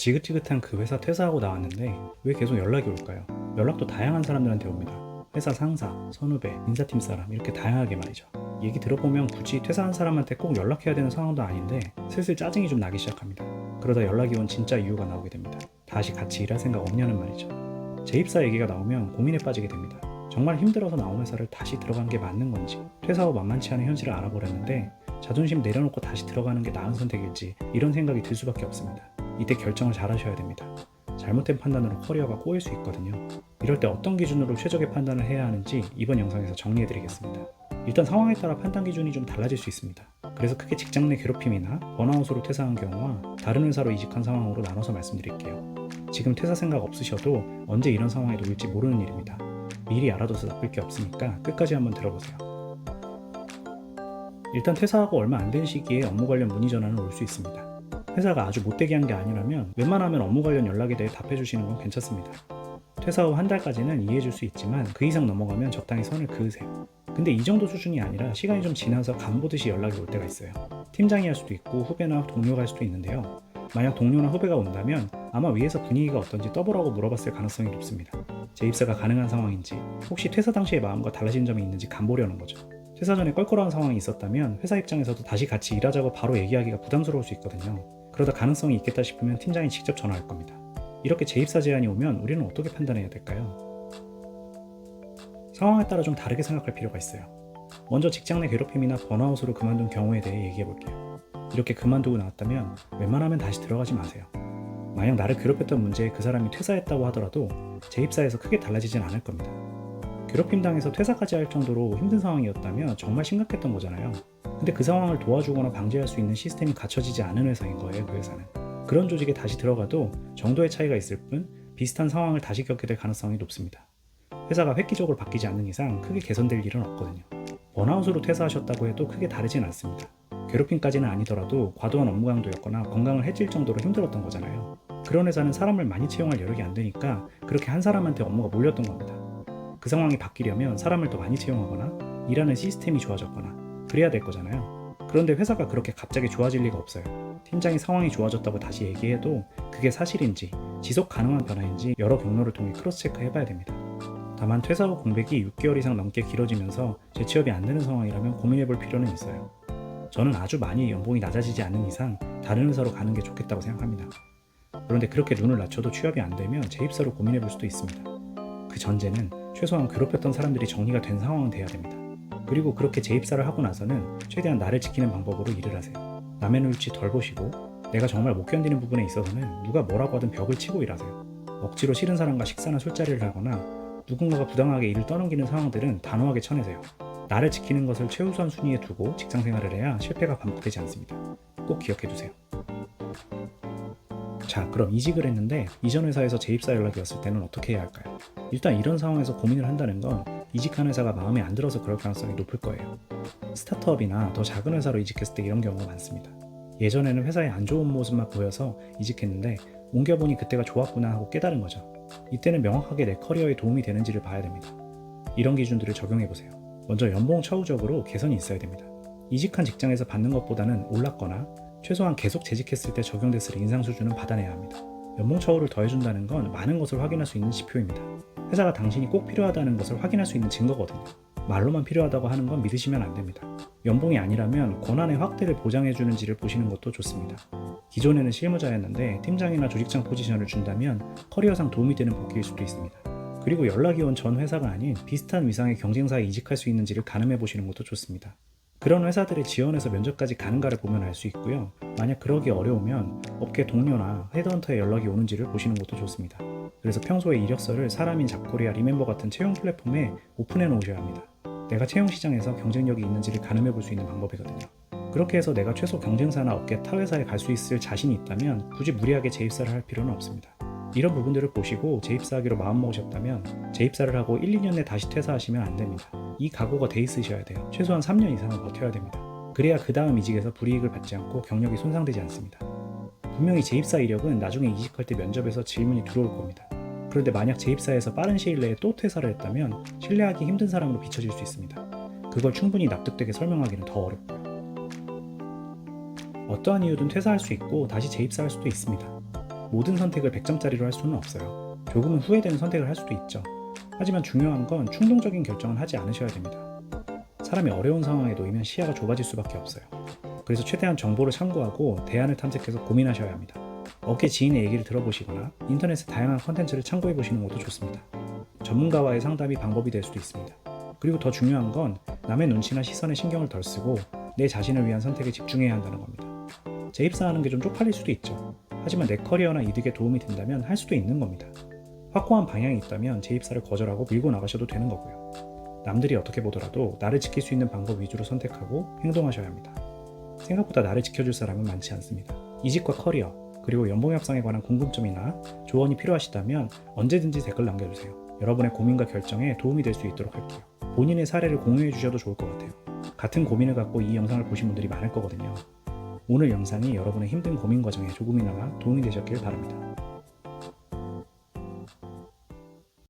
지긋지긋한 그 회사 퇴사하고 나왔는데 왜 계속 연락이 올까요? 연락도 다양한 사람들한테 옵니다. 회사 상사, 선후배, 인사팀 사람 이렇게 다양하게 말이죠. 얘기 들어보면 굳이 퇴사한 사람한테 꼭 연락해야 되는 상황도 아닌데 슬슬 짜증이 좀 나기 시작합니다. 그러다 연락이 온 진짜 이유가 나오게 됩니다. 다시 같이 일할 생각 없냐는 말이죠. 재입사 얘기가 나오면 고민에 빠지게 됩니다. 정말 힘들어서 나온 회사를 다시 들어간 게 맞는 건지 퇴사 후 만만치 않은 현실을 알아보려는데 자존심 내려놓고 다시 들어가는 게 나은 선택일지 이런 생각이 들 수밖에 없습니다. 이때 결정을 잘 하셔야 됩니다. 잘못된 판단으로 커리어가 꼬일 수 있거든요. 이럴 때 어떤 기준으로 최적의 판단을 해야 하는지 이번 영상에서 정리해 드리겠습니다. 일단 상황에 따라 판단 기준이 좀 달라질 수 있습니다. 그래서 크게 직장 내 괴롭힘이나 번아웃으로 퇴사한 경우와 다른 회사로 이직한 상황으로 나눠서 말씀드릴게요. 지금 퇴사 생각 없으셔도 언제 이런 상황에 놓일지 모르는 일입니다. 미리 알아둬서 나쁠 게 없으니까 끝까지 한번 들어보세요. 일단 퇴사하고 얼마 안 된 시기에 업무 관련 문의 전화는 올 수 있습니다. 회사가 아주 못되게 한 게 아니라면 웬만하면 업무 관련 연락에 대해 답해 주시는 건 괜찮습니다. 퇴사 후 한 달까지는 이해해 줄 수 있지만 그 이상 넘어가면 적당히 선을 그으세요. 근데 이 정도 수준이 아니라 시간이 좀 지나서 간 보듯이 연락이 올 때가 있어요. 팀장이 할 수도 있고 후배나 동료가 할 수도 있는데요. 만약 동료나 후배가 온다면 아마 위에서 분위기가 어떤지 떠보라고 물어봤을 가능성이 높습니다. 재입사가 가능한 상황인지 혹시 퇴사 당시의 마음과 달라진 점이 있는지 간보려는 거죠. 퇴사 전에 껄끄러운 상황이 있었다면 회사 입장에서도 다시 같이 일하자고 바로 얘기하기가 부담스러울 수 있거든요. 그러다 가능성이 있겠다 싶으면 팀장이 직접 전화할 겁니다. 이렇게 재입사 제안이 오면 우리는 어떻게 판단해야 될까요? 상황에 따라 좀 다르게 생각할 필요가 있어요. 먼저 직장 내 괴롭힘이나 번아웃으로 그만둔 경우에 대해 얘기해 볼게요. 이렇게 그만두고 나왔다면 웬만하면 다시 들어가지 마세요. 만약 나를 괴롭혔던 문제에 그 사람이 퇴사했다고 하더라도 재입사에서 크게 달라지진 않을 겁니다. 괴롭힘 당해서 퇴사까지 할 정도로 힘든 상황이었다면 정말 심각했던 거잖아요. 근데 그 상황을 도와주거나 방지할 수 있는 시스템이 갖춰지지 않은 회사인 거예요, 그 회사는. 그런 조직에 다시 들어가도 정도의 차이가 있을 뿐 비슷한 상황을 다시 겪게 될 가능성이 높습니다. 회사가 획기적으로 바뀌지 않는 이상 크게 개선될 일은 없거든요. 번아웃으로 퇴사하셨다고 해도 크게 다르진 않습니다. 괴롭힘까지는 아니더라도 과도한 업무 강도였거나 건강을 해칠 정도로 힘들었던 거잖아요. 그런 회사는 사람을 많이 채용할 여력이 안 되니까 그렇게 한 사람한테 업무가 몰렸던 겁니다. 그 상황이 바뀌려면 사람을 더 많이 채용하거나 일하는 시스템이 좋아졌거나 그래야 될 거잖아요. 그런데 회사가 그렇게 갑자기 좋아질 리가 없어요. 팀장이 상황이 좋아졌다고 다시 얘기해도 그게 사실인지 지속 가능한 변화인지 여러 경로를 통해 크로스 체크 해봐야 됩니다. 다만 퇴사 후 공백이 6개월 이상 넘게 길어지면서 재취업이 안 되는 상황이라면 고민해 볼 필요는 있어요. 저는 아주 많이 연봉이 낮아지지 않는 이상 다른 회사로 가는 게 좋겠다고 생각합니다. 그런데 그렇게 눈을 낮춰도 취업이 안 되면 재입사로 고민해 볼 수도 있습니다. 그 전제는 최소한 괴롭혔던 사람들이 정리가 된 상황은 돼야 됩니다. 그리고 그렇게 재입사를 하고 나서는 최대한 나를 지키는 방법으로 일을 하세요. 남의 눈치 덜 보시고 내가 정말 못 견디는 부분에 있어서는 누가 뭐라고 하든 벽을 치고 일하세요. 억지로 싫은 사람과 식사나 술자리를 하거나 누군가가 부당하게 일을 떠넘기는 상황들은 단호하게 쳐내세요. 나를 지키는 것을 최우선 순위에 두고 직장 생활을 해야 실패가 반복되지 않습니다. 꼭 기억해 두세요. 자, 그럼 이직을 했는데 이전 회사에서 재입사 연락이 왔을 때는 어떻게 해야 할까요? 일단 이런 상황에서 고민을 한다는 건 이직한 회사가 마음에 안 들어서 그럴 가능성이 높을 거예요. 스타트업이나 더 작은 회사로 이직했을 때 이런 경우가 많습니다. 예전에는 회사의 안 좋은 모습만 보여서 이직했는데 옮겨보니 그때가 좋았구나 하고 깨달은 거죠. 이때는 명확하게 내 커리어에 도움이 되는지를 봐야 됩니다. 이런 기준들을 적용해 보세요. 먼저 연봉 처우적으로 개선이 있어야 됩니다. 이직한 직장에서 받는 것보다는 올랐거나 최소한 계속 재직했을 때 적용됐을 인상 수준은 받아내야 합니다. 연봉 처우를 더해준다는 건 많은 것을 확인할 수 있는 지표입니다. 회사가 당신이 꼭 필요하다는 것을 확인할 수 있는 증거거든요. 말로만 필요하다고 하는 건 믿으시면 안 됩니다. 연봉이 아니라면 권한의 확대를 보장해주는지를 보시는 것도 좋습니다. 기존에는 실무자였는데 팀장이나 조직장 포지션을 준다면 커리어상 도움이 되는 복귀일 수도 있습니다. 그리고 연락이 온 전 회사가 아닌 비슷한 위상의 경쟁사에 이직할 수 있는지를 가늠해 보시는 것도 좋습니다. 그런 회사들의 지원해서 면접까지 가는가를 보면 알 수 있고요. 만약 그러기 어려우면 업계 동료나 헤드헌터의 연락이 오는지를 보시는 것도 좋습니다. 그래서 평소에 이력서를 사람인 잡코리아 리멤버 같은 채용 플랫폼에 오픈해 놓으셔야 합니다. 내가 채용 시장에서 경쟁력이 있는지를 가늠해 볼 수 있는 방법이거든요. 그렇게 해서 내가 최소 경쟁사나 업계 타 회사에 갈 수 있을 자신이 있다면 굳이 무리하게 재입사를 할 필요는 없습니다. 이런 부분들을 보시고 재입사하기로 마음먹으셨다면 재입사를 하고 1, 2년 내 다시 퇴사하시면 안 됩니다. 이 각오가 돼 있으셔야 돼요. 최소한 3년 이상은 버텨야 됩니다. 그래야 그 다음 이직에서 불이익을 받지 않고 경력이 손상되지 않습니다. 분명히 재입사 이력은 나중에 이직할 때 면접에서 질문이 들어올 겁니다. 그런데 만약 재입사에서 빠른 시일 내에 또 퇴사를 했다면 신뢰하기 힘든 사람으로 비춰질 수 있습니다. 그걸 충분히 납득되게 설명하기는 더 어렵고요. 어떠한 이유든 퇴사할 수 있고 다시 재입사할 수도 있습니다. 모든 선택을 100점짜리로 할 수는 없어요. 조금은 후회되는 선택을 할 수도 있죠. 하지만 중요한 건 충동적인 결정은 하지 않으셔야 됩니다. 사람이 어려운 상황에 놓이면 시야가 좁아질 수밖에 없어요. 그래서 최대한 정보를 참고하고 대안을 탐색해서 고민하셔야 합니다. 업계 지인의 얘기를 들어보시거나 인터넷의 다양한 컨텐츠를 참고해 보시는 것도 좋습니다. 전문가와의 상담이 방법이 될 수도 있습니다. 그리고 더 중요한 건 남의 눈치나 시선에 신경을 덜 쓰고 내 자신을 위한 선택에 집중해야 한다는 겁니다. 재입사하는 게 좀 쪽팔릴 수도 있죠. 하지만 내 커리어나 이득에 도움이 된다면 할 수도 있는 겁니다. 확고한 방향이 있다면 재입사를 거절하고 밀고 나가셔도 되는 거고요. 남들이 어떻게 보더라도 나를 지킬 수 있는 방법 위주로 선택하고 행동하셔야 합니다. 생각보다 나를 지켜줄 사람은 많지 않습니다. 이직과 커리어, 그리고 연봉 협상에 관한 궁금점이나 조언이 필요하시다면 언제든지 댓글 남겨주세요. 여러분의 고민과 결정에 도움이 될 수 있도록 할게요. 본인의 사례를 공유해 주셔도 좋을 것 같아요. 같은 고민을 갖고 이 영상을 보신 분들이 많을 거거든요. 오늘 영상이 여러분의 힘든 고민 과정에 조금이나마 도움이 되셨길 바랍니다.